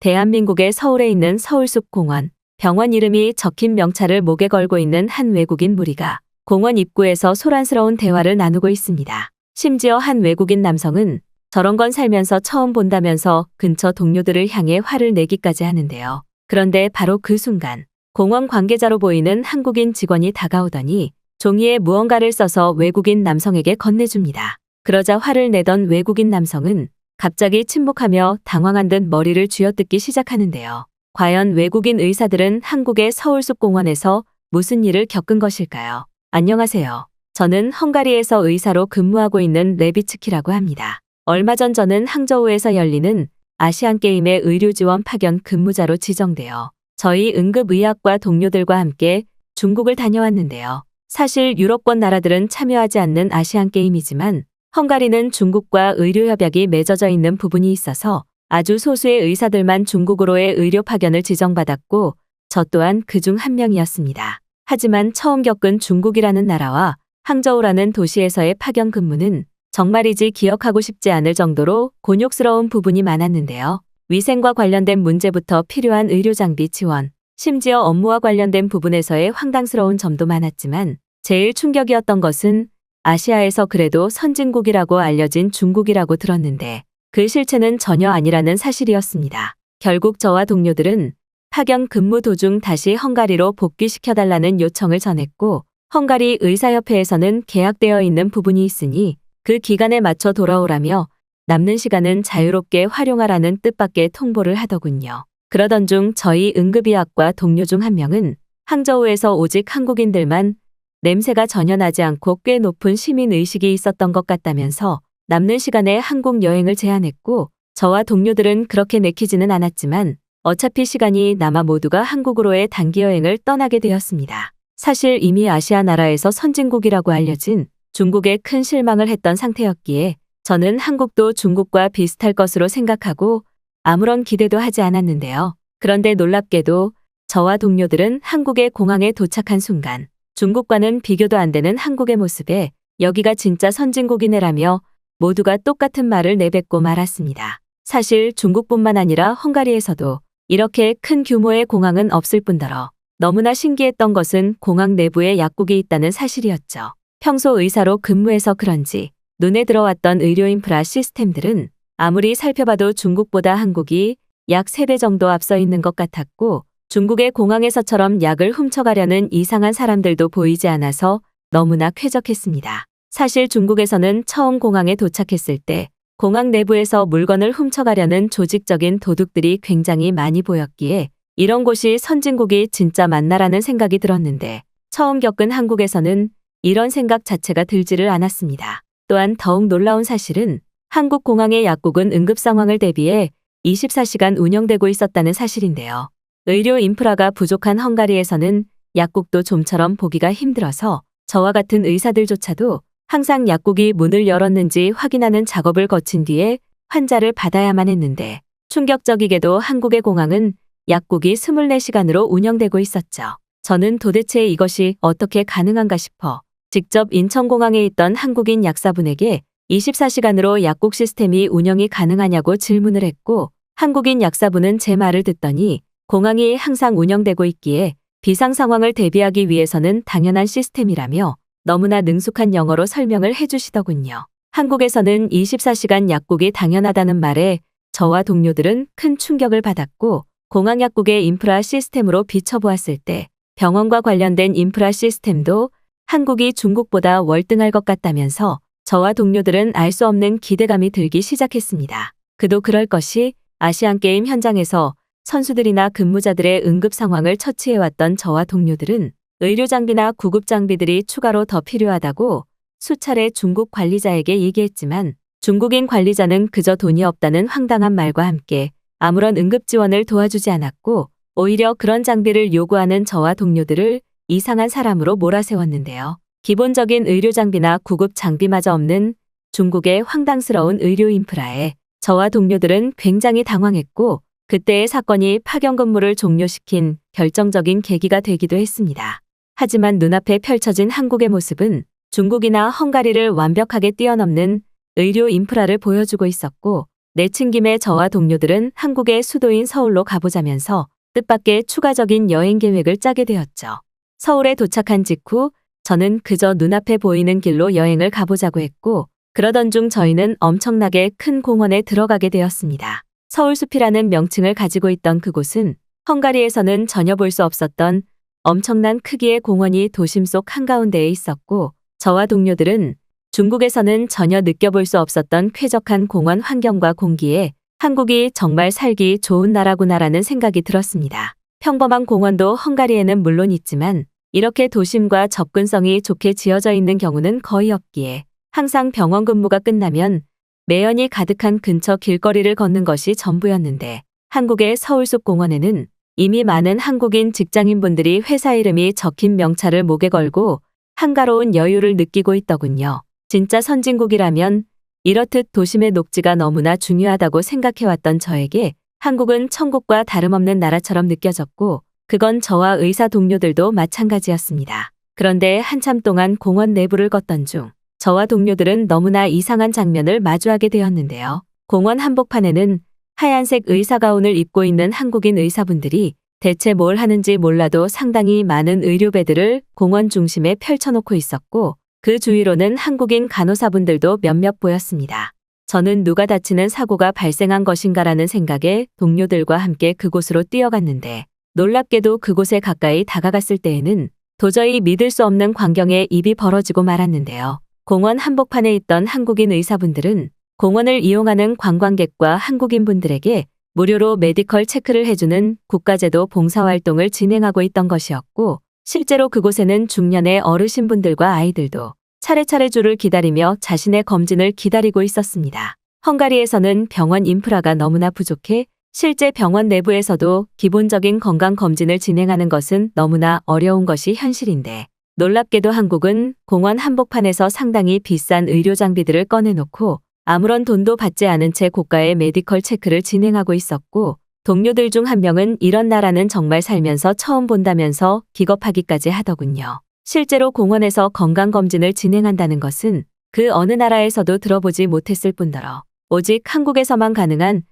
대한민국의 서울에 있는 서울숲공원, 병원 이름이 적힌 명찰을 목에 걸고 있는 한 외국인 무리가 공원 입구에서 소란스러운 대화를 나누고 있습니다. 심지어 한 외국인 남성은 저런 건 살면서 처음 본다면서 근처 동료들을 향해 화를 내기까지 하는데요. 그런데 바로 그 순간 공원 관계자로 보이는 한국인 직원이 다가오더니 종이에 무언가를 써서 외국인 남성에게 건네줍니다. 그러자 화를 내던 외국인 남성은 갑자기 침묵하며 당황한 듯 머리를 쥐어뜯기 시작하는데요. 과연 외국인 의사들은 한국의 서울숲공원에서 무슨 일을 겪은 것일까요? 안녕하세요. 저는 헝가리에서 의사로 근무하고 있는 레비츠키라고 합니다. 얼마 전 저는 항저우에서 열리는 아시안게임의 의료지원 파견 근무자로 지정되어 저희 응급의학과 동료들과 함께 중국을 다녀왔는데요. 사실 유럽권 나라들은 참여하지 않는 아시안게임이지만 헝가리는 중국과 의료협약이 맺어져 있는 부분이 있어서 아주 소수의 의사들만 중국으로의 의료 파견을 지정받았고 저 또한 그 중 한 명이었습니다. 하지만 처음 겪은 중국이라는 나라와 항저우라는 도시에서의 파견 근무는 정말이지 기억하고 싶지 않을 정도로 곤욕스러운 부분이 많았는데요. 위생과 관련된 문제부터 필요한 의료 장비 지원, 심지어 업무와 관련된 부분에서의 황당스러운 점도 많았지만 제일 충격이었던 것은 아시아에서 그래도 선진국이라고 알려진 중국이라고 들었는데 그 실체는 전혀 아니라는 사실이었습니다. 결국 저와 동료들은 파견 근무 도중 다시 헝가리로 복귀시켜달라는 요청을 전했고 헝가리 의사협회에서는 계약되어 있는 부분이 있으니 그 기간에 맞춰 돌아오라며 남는 시간은 자유롭게 활용하라는 뜻밖의 통보를 하더군요. 그러던 중 저희 응급의학과 동료 중 한 명은 항저우에서 오직 한국인들만 냄새가 전혀 나지 않고 꽤 높은 시민의식이 있었던 것 같다면서 남는 시간에 한국 여행을 제안했고 저와 동료들은 그렇게 내키지는 않았지만 어차피 시간이 남아 모두가 한국으로의 단기 여행을 떠나게 되었습니다. 사실 이미 아시아 나라에서 선진국이라고 알려진 중국에 큰 실망을 했던 상태였기에 저는 한국도 중국과 비슷할 것으로 생각하고 아무런 기대도 하지 않았는데요. 그런데 놀랍게도 저와 동료들은 한국의 공항에 도착한 순간 중국과는 비교도 안 되는 한국의 모습에 여기가 진짜 선진국이네라며 모두가 똑같은 말을 내뱉고 말았습니다. 사실 중국뿐만 아니라 헝가리에서도 이렇게 큰 규모의 공항은 없을 뿐더러 너무나 신기했던 것은 공항 내부에 약국이 있다는 사실이었죠. 평소 의사로 근무해서 그런지 눈에 들어왔던 의료 인프라 시스템들은 아무리 살펴봐도 중국보다 한국이 약 3배 정도 앞서 있는 것 같았고 중국의 공항에서처럼 약을 훔쳐가려는 이상한 사람들도 보이지 않아서 너무나 쾌적했습니다. 사실 중국에서는 처음 공항에 도착했을 때 공항 내부에서 물건을 훔쳐가려는 조직적인 도둑들이 굉장히 많이 보였기에 이런 곳이 선진국이 진짜 맞나라는 생각이 들었는데 처음 겪은 한국에서는 이런 생각 자체가 들지를 않았습니다. 또한 더욱 놀라운 사실은 한국 공항의 약국은 응급 상황을 대비해 24시간 운영되고 있었다는 사실인데요. 의료 인프라가 부족한 헝가리에서는 약국도 좀처럼 보기가 힘들어서 저와 같은 의사들조차도 항상 약국이 문을 열었는지 확인하는 작업을 거친 뒤에 환자를 받아야만 했는데 충격적이게도 한국의 공항은 약국이 24시간으로 운영되고 있었죠. 저는 도대체 이것이 어떻게 가능한가 싶어 직접 인천공항에 있던 한국인 약사분에게 24시간으로 약국 시스템이 운영이 가능하냐고 질문을 했고 한국인 약사분은 제 말을 듣더니 공항이 항상 운영되고 있기에 비상 상황을 대비하기 위해서는 당연한 시스템이라며 너무나 능숙한 영어로 설명을 해주시더군요. 한국에서는 24시간 약국이 당연하다는 말에 저와 동료들은 큰 충격을 받았고 공항 약국의 인프라 시스템으로 비춰보았을 때 병원과 관련된 인프라 시스템도 한국이 중국보다 월등할 것 같다면서 저와 동료들은 알 수 없는 기대감이 들기 시작했습니다. 그도 그럴 것이 아시안게임 현장에서 선수들이나 근무자들의 응급 상황을 처치해왔던 저와 동료들은 의료 장비나 구급 장비들이 추가로 더 필요하다고 수차례 중국 관리자에게 얘기했지만 중국인 관리자는 그저 돈이 없다는 황당한 말과 함께 아무런 응급 지원을 도와주지 않았고 오히려 그런 장비를 요구하는 저와 동료들을 이상한 사람으로 몰아세웠는데요. 기본적인 의료 장비나 구급 장비마저 없는 중국의 황당스러운 의료 인프라에 저와 동료들은 굉장히 당황했고 그때의 사건이 파견 근무를 종료시킨 결정적인 계기가 되기도 했습니다. 하지만 눈앞에 펼쳐진 한국의 모습은 중국이나 헝가리를 완벽하게 뛰어넘는 의료 인프라를 보여주고 있었고 내친 김에 저와 동료들은 한국의 수도인 서울로 가보자면서 뜻밖의 추가적인 여행 계획을 짜게 되었죠. 서울에 도착한 직후 저는 그저 눈앞에 보이는 길로 여행을 가보자고 했고 그러던 중 저희는 엄청나게 큰 공원에 들어가게 되었습니다. 서울숲이라는 명칭을 가지고 있던 그곳은 헝가리에서는 전혀 볼 수 없었던 엄청난 크기의 공원이 도심 속 한가운데에 있었고 저와 동료들은 중국에서는 전혀 느껴볼 수 없었던 쾌적한 공원 환경과 공기에 한국이 정말 살기 좋은 나라구나라는 생각이 들었습니다. 평범한 공원도 헝가리에는 물론 있지만 이렇게 도심과 접근성이 좋게 지어져 있는 경우는 거의 없기에 항상 병원 근무가 끝나면 매연이 가득한 근처 길거리를 걷는 것이 전부였는데 한국의 서울숲 공원에는 이미 많은 한국인 직장인분들이 회사 이름이 적힌 명찰을 목에 걸고 한가로운 여유를 느끼고 있더군요. 진짜 선진국이라면 이렇듯 도심의 녹지가 너무나 중요하다고 생각해왔던 저에게 한국은 천국과 다름없는 나라처럼 느껴졌고 그건 저와 의사 동료들도 마찬가지였습니다. 그런데 한참 동안 공원 내부를 걷던 중 저와 동료들은 너무나 이상한 장면을 마주하게 되었는데요. 공원 한복판에는 하얀색 의사 가운을 입고 있는 한국인 의사분들이 대체 뭘 하는지 몰라도 상당히 많은 의료배들을 공원 중심에 펼쳐놓고 있었고 그 주위로는 한국인 간호사분들도 몇몇 보였습니다. 저는 누가 다치는 사고가 발생한 것인가라는 생각에 동료들과 함께 그곳으로 뛰어갔는데 놀랍게도 그곳에 가까이 다가갔을 때에는 도저히 믿을 수 없는 광경에 입이 벌어지고 말았는데요. 공원 한복판에 있던 한국인 의사분들은 공원을 이용하는 관광객과 한국인분들에게 무료로 메디컬 체크를 해주는 국가제도 봉사활동을 진행하고 있던 것이었고 실제로 그곳에는 중년의 어르신분들과 아이들도 차례차례 줄을 기다리며 자신의 검진을 기다리고 있었습니다. 헝가리에서는 병원 인프라가 너무나 부족해 실제 병원 내부에서도 기본적인 건강 검진을 진행하는 것은 너무나 어려운 것이 현실인데 놀랍게도 한국은 공원 한복판에서 상당히 비싼 의료 장비들을 꺼내놓고 아무런 돈도 받지 않은 채 고가의 메디컬 체크를 진행하고 있었고 동료들 중 한 명은 이런 나라는 정말 살면서 처음 본다면서 기겁하기까지 하더군요. 실제로 공원에서 건강검진을 진행한다는 것은 그 어느 나라에서도 들어보지 못했을 뿐더러 오직 한국에서만 가능한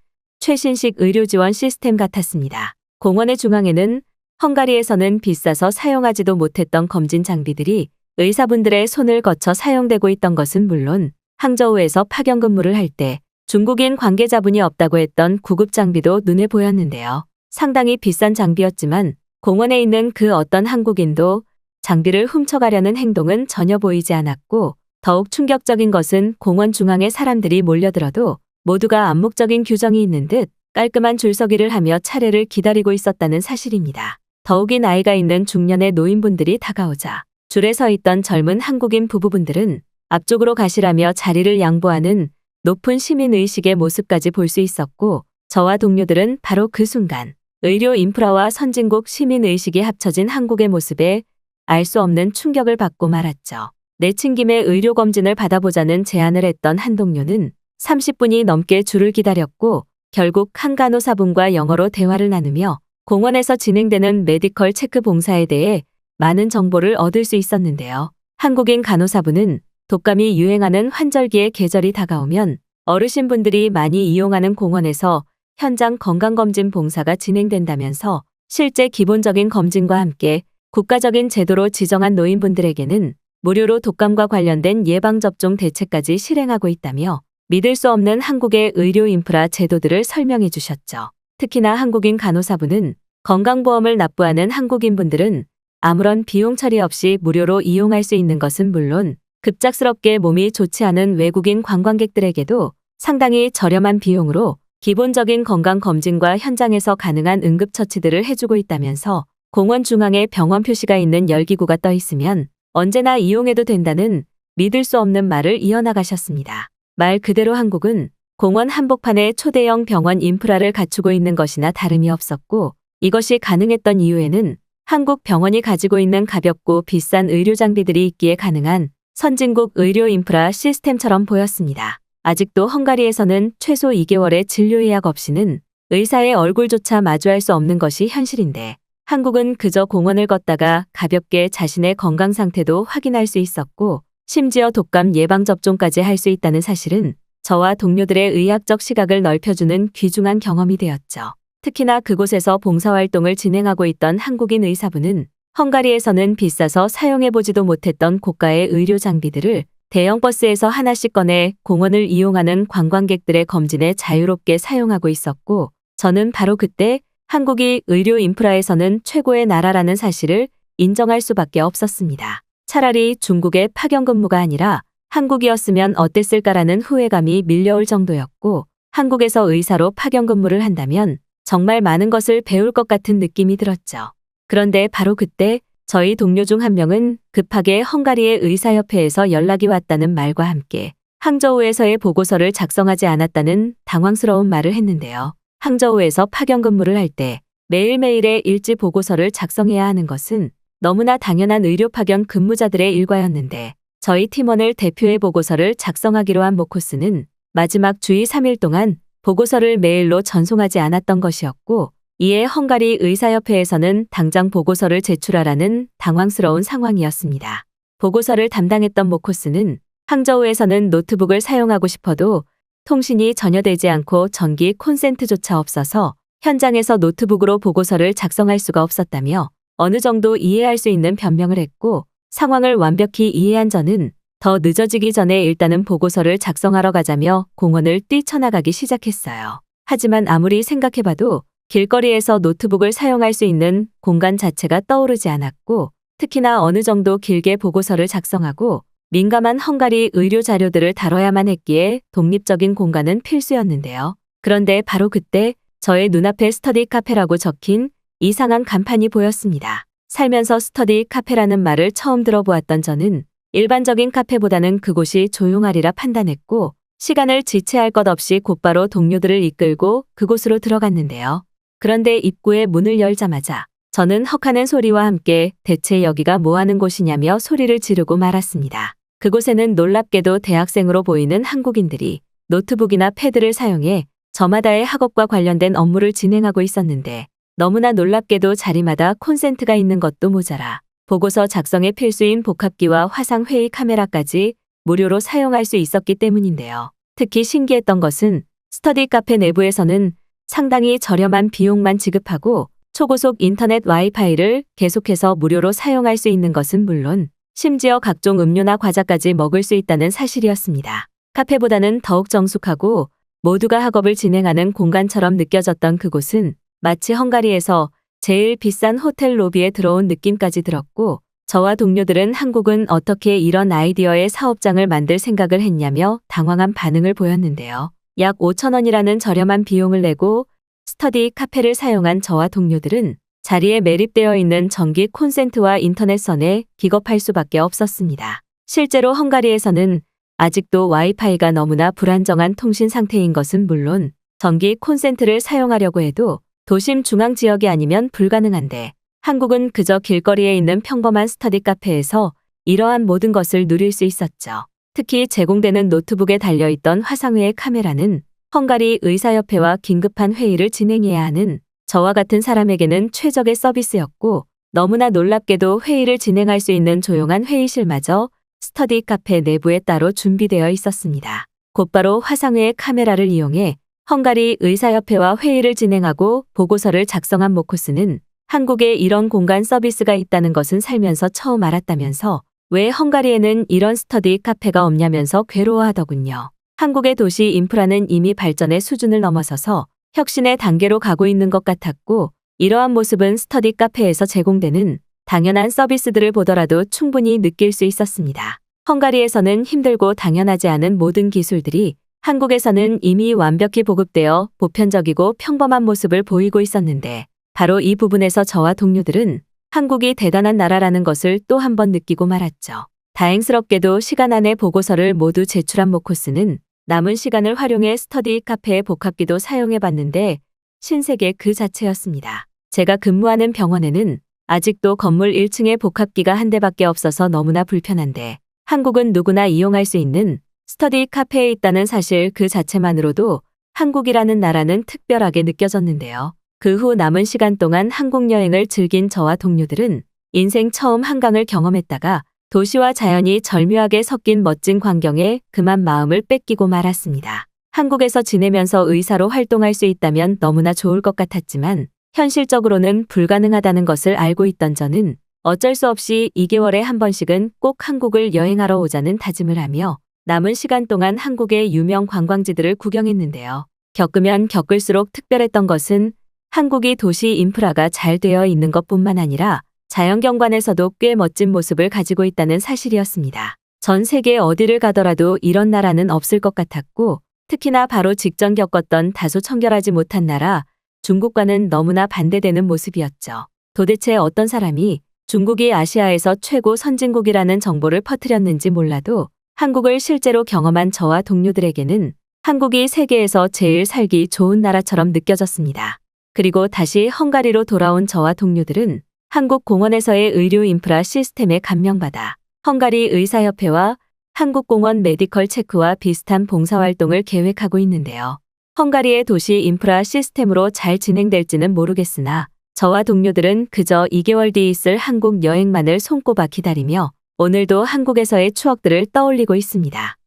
최신식 의료 지원 시스템 같았습니다. 공원의 중앙에는 헝가리에서는 비싸서 사용하지도 못했던 검진 장비들이 의사분들의 손을 거쳐 사용되고 있던 것은 물론 항저우에서 파견 근무를 할 때 중국인 관계자분이 없다고 했던 구급 장비도 눈에 보였는데요. 상당히 비싼 장비였지만 공원에 있는 그 어떤 한국인도 장비를 훔쳐가려는 행동은 전혀 보이지 않았고 더욱 충격적인 것은 공원 중앙에 사람들이 몰려들어도 모두가 암묵적인 규정이 있는 듯 깔끔한 줄서기를 하며 차례를 기다리고 있었다는 사실입니다. 더욱이 나이가 있는 중년의 노인분들이 다가오자 줄에 서 있던 젊은 한국인 부부분들은 앞쪽으로 가시라며 자리를 양보하는 높은 시민의식의 모습까지 볼 수 있었고 저와 동료들은 바로 그 순간 의료 인프라와 선진국 시민의식이 합쳐진 한국의 모습에 알 수 없는 충격을 받고 말았죠. 내친 김에 의료검진을 받아보자는 제안을 했던 한 동료는 30분이 넘게 줄을 기다렸고 결국 한 간호사분과 영어로 대화를 나누며 공원에서 진행되는 메디컬 체크 봉사에 대해 많은 정보를 얻을 수 있었는데요. 한국인 간호사분은 독감이 유행하는 환절기의 계절이 다가오면 어르신분들이 많이 이용하는 공원에서 현장 건강검진 봉사가 진행된다면서 실제 기본적인 검진과 함께 국가적인 제도로 지정한 노인분들에게는 무료로 독감과 관련된 예방접종 대책까지 실행하고 있다며 믿을 수 없는 한국의 의료 인프라 제도들을 설명해 주셨죠. 특히나 한국인 간호사분은 건강보험을 납부하는 한국인분들은 아무런 비용 처리 없이 무료로 이용할 수 있는 것은 물론 급작스럽게 몸이 좋지 않은 외국인 관광객들에게도 상당히 저렴한 비용으로 기본적인 건강검진과 현장에서 가능한 응급처치들을 해주고 있다면서 공원 중앙에 병원 표시가 있는 열기구가 떠 있으면 언제나 이용해도 된다는 믿을 수 없는 말을 이어나가셨습니다. 말 그대로 한국은 공원 한복판에 초대형 병원 인프라를 갖추고 있는 것이나 다름이 없었고 이것이 가능했던 이유에는 한국 병원이 가지고 있는 가볍고 비싼 의료 장비들이 있기에 가능한 선진국 의료 인프라 시스템처럼 보였습니다. 아직도 헝가리에서는 최소 2개월의 진료 예약 없이는 의사의 얼굴조차 마주할 수 없는 것이 현실인데 한국은 그저 공원을 걷다가 가볍게 자신의 건강 상태도 확인할 수 있었고 심지어 독감 예방접종까지 할 수 있다는 사실은 저와 동료들의 의학적 시각을 넓혀주는 귀중한 경험이 되었죠. 특히나 그곳에서 봉사활동을 진행하고 있던 한국인 의사분은 헝가리에서는 비싸서 사용해보지도 못했던 고가의 의료 장비들을 대형 버스에서 하나씩 꺼내 공원을 이용하는 관광객들의 검진에 자유롭게 사용하고 있었고, 저는 바로 그때 한국이 의료 인프라에서는 최고의 나라라는 사실을 인정할 수밖에 없었습니다. 차라리 중국의 파견 근무가 아니라 한국이었으면 어땠을까라는 후회감이 밀려올 정도였고, 한국에서 의사로 파견 근무를 한다면 정말 많은 것을 배울 것 같은 느낌이 들었죠. 그런데 바로 그때 저희 동료 중 한 명은 급하게 헝가리의 의사협회에서 연락이 왔다는 말과 함께 항저우에서의 보고서를 작성하지 않았다는 당황스러운 말을 했는데요. 항저우에서 파견 근무를 할 때 매일매일의 일지 보고서를 작성해야 하는 것은 너무나 당연한 의료 파견 근무자들의 일과였는데 저희 팀원을 대표해 보고서를 작성하기로 한 모코스는 마지막 주의 3일 동안 보고서를 메일로 전송하지 않았던 것이었고 이에 헝가리 의사협회에서는 당장 보고서를 제출하라는 당황스러운 상황이었습니다. 보고서를 담당했던 모코스는 항저우에서는 노트북을 사용하고 싶어도 통신이 전혀 되지 않고 전기 콘센트조차 없어서 현장에서 노트북으로 보고서를 작성할 수가 없었다며 어느 정도 이해할 수 있는 변명을 했고 상황을 완벽히 이해한 저는 더 늦어지기 전에 일단은 보고서를 작성하러 가자며 공원을 뛰쳐나가기 시작했어요. 하지만 아무리 생각해봐도 길거리에서 노트북을 사용할 수 있는 공간 자체가 떠오르지 않았고 특히나 어느 정도 길게 보고서를 작성하고 민감한 헝가리 의료 자료들을 다뤄야만 했기에 독립적인 공간은 필수였는데요. 그런데 바로 그때 저의 눈앞에 스터디 카페라고 적힌 이상한 간판이 보였습니다. 살면서 스터디 카페라는 말을 처음 들어보았던 저는 일반적인 카페보다는 그곳이 조용하리라 판단했고 시간을 지체할 것 없이 곧바로 동료들을 이끌고 그곳으로 들어갔는데요. 그런데 입구에 문을 열자마자 저는 헉하는 소리와 함께 대체 여기가 뭐 하는 곳이냐며 소리를 지르고 말았습니다. 그곳에는 놀랍게도 대학생으로 보이는 한국인들이 노트북이나 패드를 사용해 저마다의 학업과 관련된 업무를 진행하고 있었는데 너무나 놀랍게도 자리마다 콘센트가 있는 것도 모자라 보고서 작성에 필수인 복합기와 화상 회의 카메라까지 무료로 사용할 수 있었기 때문인데요. 특히 신기했던 것은 스터디 카페 내부에서는 상당히 저렴한 비용만 지급하고 초고속 인터넷 와이파이를 계속해서 무료로 사용할 수 있는 것은 물론 심지어 각종 음료나 과자까지 먹을 수 있다는 사실이었습니다. 카페보다는 더욱 정숙하고 모두가 학업을 진행하는 공간처럼 느껴졌던 그곳은 마치 헝가리에서 제일 비싼 호텔 로비에 들어온 느낌까지 들었고 저와 동료들은 한국은 어떻게 이런 아이디어의 사업장을 만들 생각을 했냐며 당황한 반응을 보였는데요. 약 5천 원이라는 저렴한 비용을 내고 스터디 카페를 사용한 저와 동료들은 자리에 매립되어 있는 전기 콘센트와 인터넷선에 기겁할 수밖에 없었습니다. 실제로 헝가리에서는 아직도 와이파이가 너무나 불안정한 통신 상태인 것은 물론 전기 콘센트를 사용하려고 해도 도심 중앙 지역이 아니면 불가능한데 한국은 그저 길거리에 있는 평범한 스터디 카페에서 이러한 모든 것을 누릴 수 있었죠. 특히 제공되는 노트북에 달려있던 화상회의 카메라는 헝가리 의사협회와 긴급한 회의를 진행해야 하는 저와 같은 사람에게는 최적의 서비스였고 너무나 놀랍게도 회의를 진행할 수 있는 조용한 회의실마저 스터디 카페 내부에 따로 준비되어 있었습니다. 곧바로 화상회의 카메라를 이용해 헝가리 의사협회와 회의를 진행하고 보고서를 작성한 모코스는 한국에 이런 공간 서비스가 있다는 것은 살면서 처음 알았다면서 왜 헝가리에는 이런 스터디 카페가 없냐면서 괴로워하더군요. 한국의 도시 인프라는 이미 발전의 수준을 넘어서서 혁신의 단계로 가고 있는 것 같았고 이러한 모습은 스터디 카페에서 제공되는 당연한 서비스들을 보더라도 충분히 느낄 수 있었습니다. 헝가리에서는 힘들고 당연하지 않은 모든 기술들이 한국에서는 이미 완벽히 보급되어 보편적이고 평범한 모습을 보이고 있었는데 바로 이 부분에서 저와 동료들은 한국이 대단한 나라라는 것을 또 한 번 느끼고 말았죠. 다행스럽게도 시간 안에 보고서를 모두 제출한 모코스는 남은 시간을 활용해 스터디 카페의 복합기도 사용해 봤는데 신세계 그 자체였습니다. 제가 근무하는 병원에는 아직도 건물 1층에 복합기가 한 대밖에 없어서 너무나 불편한데 한국은 누구나 이용할 수 있는 스터디 카페에 있다는 사실 그 자체만으로도 한국이라는 나라는 특별하게 느껴졌는데요. 그 후 남은 시간 동안 한국 여행을 즐긴 저와 동료들은 인생 처음 한강을 경험했다가 도시와 자연이 절묘하게 섞인 멋진 광경에 그만 마음을 뺏기고 말았습니다. 한국에서 지내면서 의사로 활동할 수 있다면 너무나 좋을 것 같았지만 현실적으로는 불가능하다는 것을 알고 있던 저는 어쩔 수 없이 2개월에 한 번씩은 꼭 한국을 여행하러 오자는 다짐을 하며 남은 시간 동안 한국의 유명 관광지들을 구경했는데요. 겪으면 겪을수록 특별했던 것은 한국이 도시 인프라가 잘 되어 있는 것뿐만 아니라 자연경관에서도 꽤 멋진 모습을 가지고 있다는 사실이었습니다. 전 세계 어디를 가더라도 이런 나라는 없을 것 같았고 특히나 바로 직전 겪었던 다소 청결하지 못한 나라 중국과는 너무나 반대되는 모습이었죠. 도대체 어떤 사람이 중국이 아시아에서 최고 선진국이라는 정보를 퍼뜨렸는지 몰라도 한국을 실제로 경험한 저와 동료들에게는 한국이 세계에서 제일 살기 좋은 나라처럼 느껴졌습니다. 그리고 다시 헝가리로 돌아온 저와 동료들은 한국 공원에서의 의료 인프라 시스템에 감명받아 헝가리 의사협회와 한국공원 메디컬 체크와 비슷한 봉사활동을 계획하고 있는데요. 헝가리의 도시 인프라 시스템으로 잘 진행될지는 모르겠으나 저와 동료들은 그저 2개월 뒤 있을 한국 여행만을 손꼽아 기다리며 오늘도 한국에서의 추억들을 떠올리고 있습니다.